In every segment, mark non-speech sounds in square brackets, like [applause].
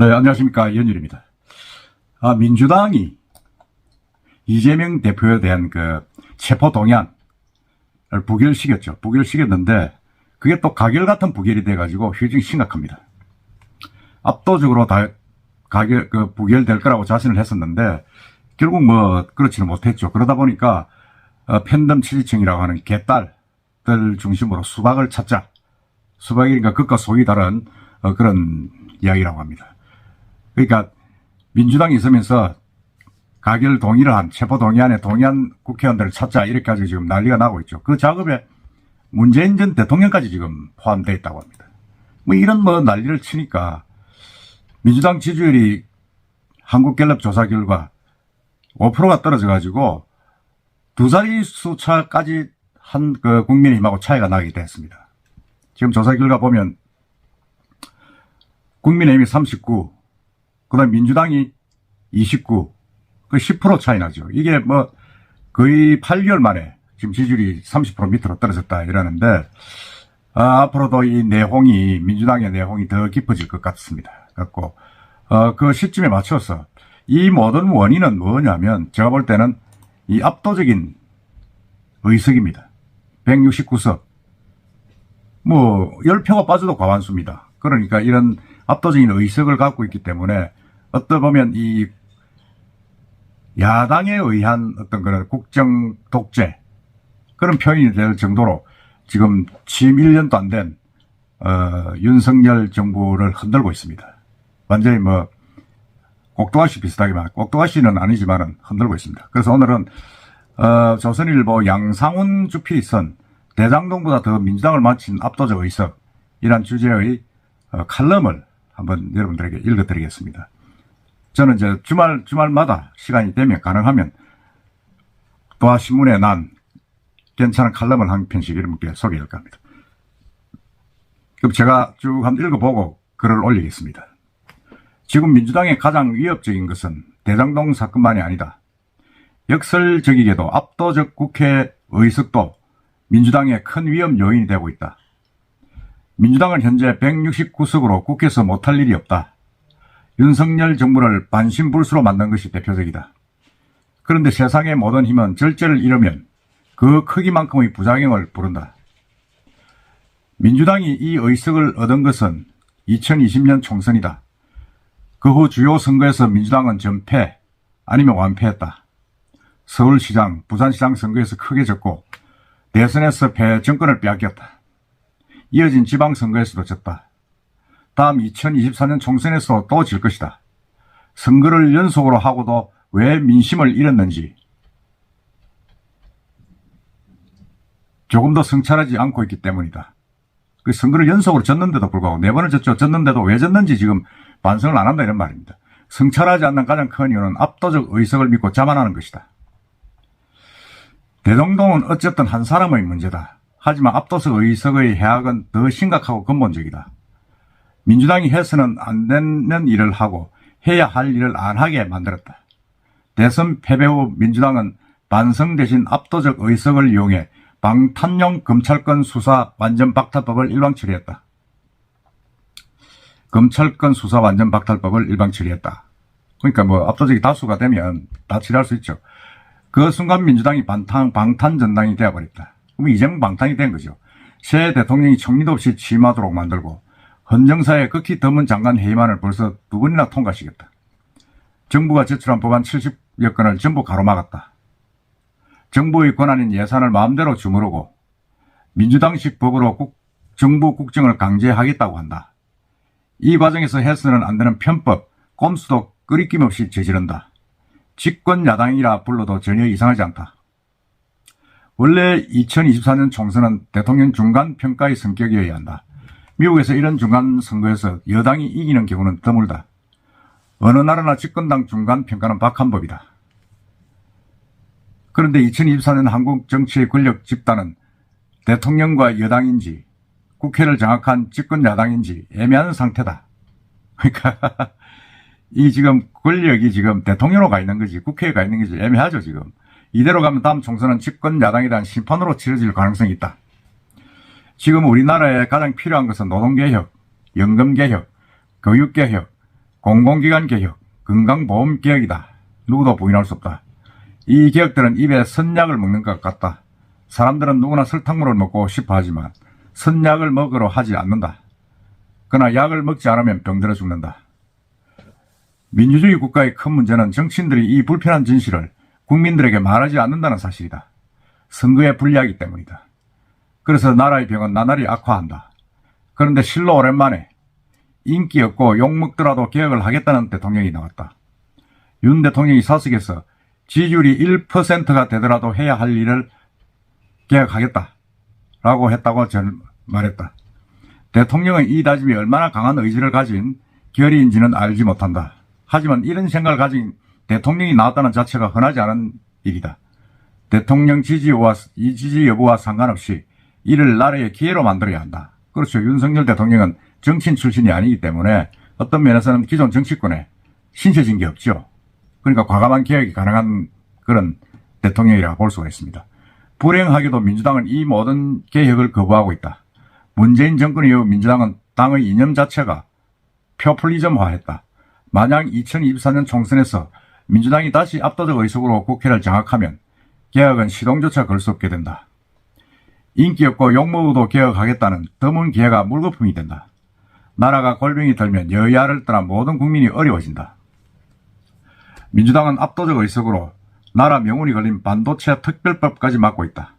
네, 안녕하십니까. 연율입니다. 아, 민주당이 이재명 대표에 대한 그 체포 동의안을 부결시켰죠. 부결시켰는데 그게 또 가결 같은 부결이 돼가지고 굉장히 심각합니다. 압도적으로 다 가결, 그 부결될 거라고 자신을 했었는데 결국 뭐 그렇지는 못했죠. 그러다 보니까 어, 팬덤 지지층이라고 하는 개딸들 중심으로 수박을 찾자. 수박이니까 극과 속이 다른 어, 그런 이야기라고 합니다. 그러니까 민주당이 있으면서 가결 동의를 한 체포 동의안에 동의한 국회의원들을 찾자 이렇게 가지고 지금 난리가 나고 있죠. 그 작업에 문재인 전 대통령까지 지금 포함되어 있다고 합니다. 뭐 이런 뭐 난리를 치니까 민주당 지지율이 한국갤럽 조사 결과 5%가 떨어져 가지고 두 자리 수차까지 한 그 국민의힘하고 차이가 나게 됐습니다. 지금 조사 결과 보면 국민의힘이 39, 그다음 민주당이 29, 그 10% 차이 나죠. 이게 뭐 거의 8개월 만에 지금 지지율이 30% 밑으로 떨어졌다 이러는데 아, 앞으로도 이 내홍이 민주당의 내홍이 더 깊어질 것 같습니다. 갖고 어, 그 시점에 맞춰서 이 모든 원인은 뭐냐면 제가 볼 때는 이 압도적인 의석입니다. 169석. 뭐 10표가 빠져도 과반수입니다. 그러니까 이런 압도적인 의석을 갖고 있기 때문에 어떤 보면 이 야당에 의한 어떤 그런 국정 독재 그런 표현이 될 정도로 지금 취임 1년도 안된 어, 윤석열 정부를 흔들고 있습니다. 완전히 뭐 꼭두아씨 비슷하게만 꼭두아씨는 아니지만은 흔들고 있습니다. 그래서 오늘은 어, 조선일보 양상훈 주필선 대장동보다 더 민주당을 마친 압도적 의석 이란 주제의 어, 칼럼을 한번 여러분들에게 읽어드리겠습니다. 저는 이제 주말 주말마다 시간이 되면 가능하면 도화 신문에 난 괜찮은 칼럼을 한 편씩 여러분께 소개할까 합니다. 그럼 제가 쭉 한번 읽어보고 글을 올리겠습니다. 지금 민주당의 가장 위협적인 것은 대장동 사건만이 아니다. 역설적이게도 압도적 국회 의석도 민주당의 큰 위험 요인이 되고 있다. 민주당은 현재 169석으로 국회에서 못할 일이 없다. 윤석열 정부를 반신불수로 만든 것이 대표적이다. 그런데 세상의 모든 힘은 절제를 이루면 그 크기만큼의 부작용을 부른다. 민주당이 이 의석을 얻은 것은 2020년 총선이다. 그 후 주요 선거에서 민주당은 전패 아니면 완패했다. 서울시장, 부산시장 선거에서 크게 졌고 대선에서 패 정권을 빼앗겼다. 이어진 지방선거에서도 졌다. 다음 2024년 총선에서 또 질 것이다. 선거를 연속으로 하고도 왜 민심을 잃었는지 조금 더 성찰하지 않고 있기 때문이다. 그 선거를 연속으로 졌는데도 불구하고 네 번을 졌죠. 졌는데도 왜 졌는지 지금 반성을 안 한다 이런 말입니다. 성찰하지 않는 가장 큰 이유는 압도적 의석을 믿고 자만하는 것이다. 대동동은 어쨌든 한 사람의 문제다. 하지만 압도적 의석의 해악은 더 심각하고 근본적이다. 민주당이 해서는 안 되는 일을 하고 해야 할 일을 안 하게 만들었다. 대선 패배 후 민주당은 반성 대신 압도적 의석을 이용해 방탄용 검찰권 수사 완전 박탈법을 일방 처리했다. 검찰권 수사 완전 박탈법을 일방 처리했다. 그러니까 뭐 압도적인 다수가 되면 다 처리할 수 있죠. 그 순간 민주당이 방탄, 방탄 전당이 되어버렸다. 그럼 이재명 방탄이 된 거죠. 새 대통령이 총리도 없이 취임하도록 만들고 헌정사의 극히 드문 장관 회의만을 벌써 두 번이나 통과시켰다. 정부가 제출한 법안 70여 건을 전부 가로막았다. 정부의 권한인 예산을 마음대로 주무르고 민주당식 법으로 국, 정부 국정을 강제하겠다고 한다. 이 과정에서 해서는 안 되는 편법, 꼼수도 끄리낌 없이 저지른다. 집권 야당이라 불러도 전혀 이상하지 않다. 원래 2024년 총선은 대통령 중간 평가의 성격이어야 한다. 미국에서 이런 중간 선거에서 여당이 이기는 경우는 드물다. 어느 나라나 집권당 중간 평가는 박한 법이다. 그런데 2024년 한국 정치의 권력 집단은 대통령과 여당인지 국회를 장악한 집권 야당인지 애매한 상태다. 그러니까 [laughs] 이 지금 권력이 지금 대통령으로 가 있는 거지 국회에 가 있는 거지 애매하죠 지금. 이대로 가면 다음 총선은 집권 야당에 대한 심판으로 치러질 가능성이 있다. 지금 우리나라에 가장 필요한 것은 노동개혁, 연금개혁, 교육개혁, 공공기관 개혁, 건강보험 개혁이다. 누구도 부인할 수 없다. 이 개혁들은 입에 선약을 먹는 것 같다. 사람들은 누구나 설탕물을 먹고 싶어 하지만 선약을 먹으러 하지 않는다. 그러나 약을 먹지 않으면 병들어 죽는다. 민주주의 국가의 큰 문제는 정치인들이 이 불편한 진실을 국민들에게 말하지 않는다는 사실이다. 선거에 불리하기 때문이다. 그래서 나라의 병은 나날이 악화한다. 그런데 실로 오랜만에 인기 없고 욕먹더라도 개혁을 하겠다는 대통령이 나왔다. 윤 대통령이 사석에서 지지율이 1%가 되더라도 해야 할 일을 개혁하겠다. 라고 했다고 저는 말했다. 대통령은 이 다짐이 얼마나 강한 의지를 가진 결의인지는 알지 못한다. 하지만 이런 생각을 가진 대통령이 나왔다는 자체가 흔하지 않은 일이다. 대통령 지지와 이 지지 여부와 상관없이 이를 나라의 기회로 만들어야 한다. 그렇죠. 윤석열 대통령은 정치인 출신이 아니기 때문에 어떤 면에서는 기존 정치권에 신세진 게 없죠. 그러니까 과감한 개혁이 가능한 그런 대통령이라고 볼 수가 있습니다. 불행하게도 민주당은 이 모든 개혁을 거부하고 있다. 문재인 정권 이후 민주당은 당의 이념 자체가 표플리즘화했다. 만약 2024년 총선에서 민주당이 다시 압도적 의석으로 국회를 장악하면 개혁은 시동조차 걸 수 없게 된다. 인기 없고 욕먹어도 개혁하겠다는 드문 기회가 물거품이 된다. 나라가 골병이 들면 여야를 떠나 모든 국민이 어려워진다. 민주당은 압도적 의석으로 나라 명운이 걸린 반도체 특별법까지 맡고 있다.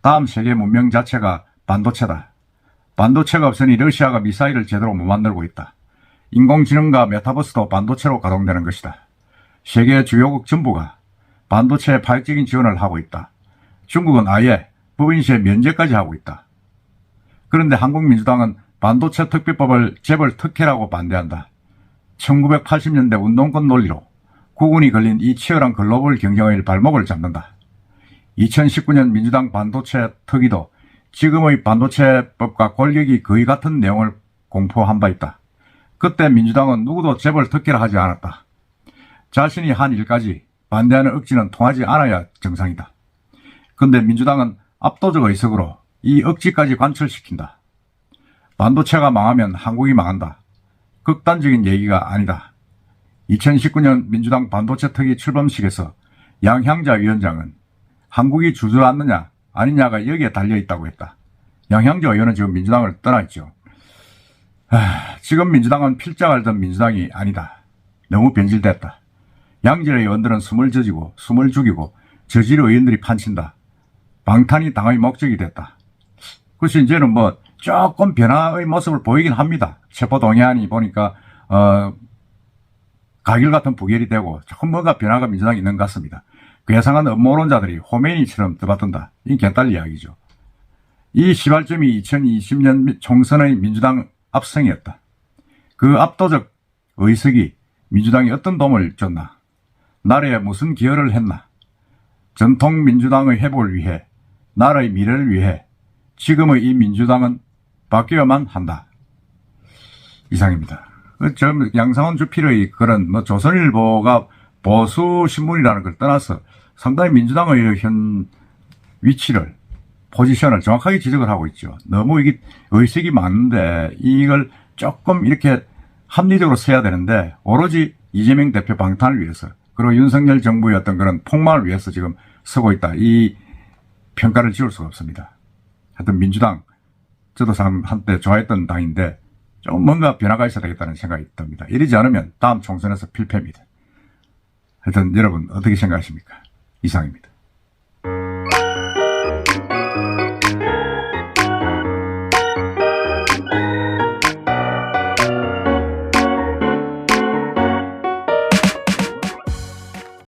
다음 세계 문명 자체가 반도체다. 반도체가 없으니 러시아가 미사일을 제대로 못 만들고 있다. 인공지능과 메타버스도 반도체로 가동되는 것이다. 세계 주요국 전부가 반도체 파격적인 지원을 하고 있다. 중국은 아예 법인세 면제까지 하고 있다. 그런데 한국민주당은 반도체 특별법을 재벌 특혜라고 반대한다. 1980년대 운동권 논리로 국운이 걸린 이 치열한 글로벌 경쟁의 발목을 잡는다. 2019년 민주당 반도체 특위도 지금의 반도체법과 권력이 거의 같은 내용을 공포한 바 있다. 그때 민주당은 누구도 재벌 특혜를 하지 않았다. 자신이 한 일까지 반대하는 억지는 통하지 않아야 정상이다. 근데 민주당은 압도적 의석으로 이 억지까지 관철시킨다. 반도체가 망하면 한국이 망한다. 극단적인 얘기가 아니다. 2019년 민주당 반도체 특위 출범식에서 양향자 위원장은 한국이 주저앉느냐 아니냐가 여기에 달려 있다고 했다. 양향자 의원은 지금 민주당을 떠나 있죠. 아, 지금 민주당은 필자 알던 민주당이 아니다. 너무 변질됐다. 양질의 의원들은 숨을 젖이고 숨을 죽이고 저질 의원들이 판친다. 방탄이 당의 목적이 됐다. 그래서 이제는 뭐 조금 변화의 모습을 보이긴 합니다. 체포동의안이 보니까 어 가길 같은 부결이 되고 조금 뭔가 변화가 민주당에 있는 것 같습니다. 괴상한 음모론자들이 호메니처럼 떠받든다. 이 개딸 이야기죠. 이 시발점이 2020년 총선의 민주당 압승이었다. 그 압도적 의석이 민주당이 어떤 도움을 줬나? 나라에 무슨 기여를 했나? 전통 민주당의 회복을 위해, 나라의 미래를 위해 지금의 이 민주당은 바뀌어야만 한다. 이상입니다. 그저 양상원 주필의 그런 뭐 조선일보가 보수 신문이라는 걸 떠나서 상당히 민주당의 현 위치를 포지션을 정확하게 지적을 하고 있죠. 너무 이게 의식이 많은데 이걸 조금 이렇게 합리적으로 써야 되는데 오로지 이재명 대표 방탄을 위해서 그리고 윤석열 정부의 어떤 그런 폭망을 위해서 지금 서고 있다. 이 평가를 지울 수가 없습니다. 하여튼 민주당 저도 참 한때 좋아했던 당인데 좀 뭔가 변화가 있어야 되겠다는 생각이 듭니다. 이러지 않으면 다음 총선에서 필패입니다. 하여튼 여러분 어떻게 생각하십니까? 이상입니다.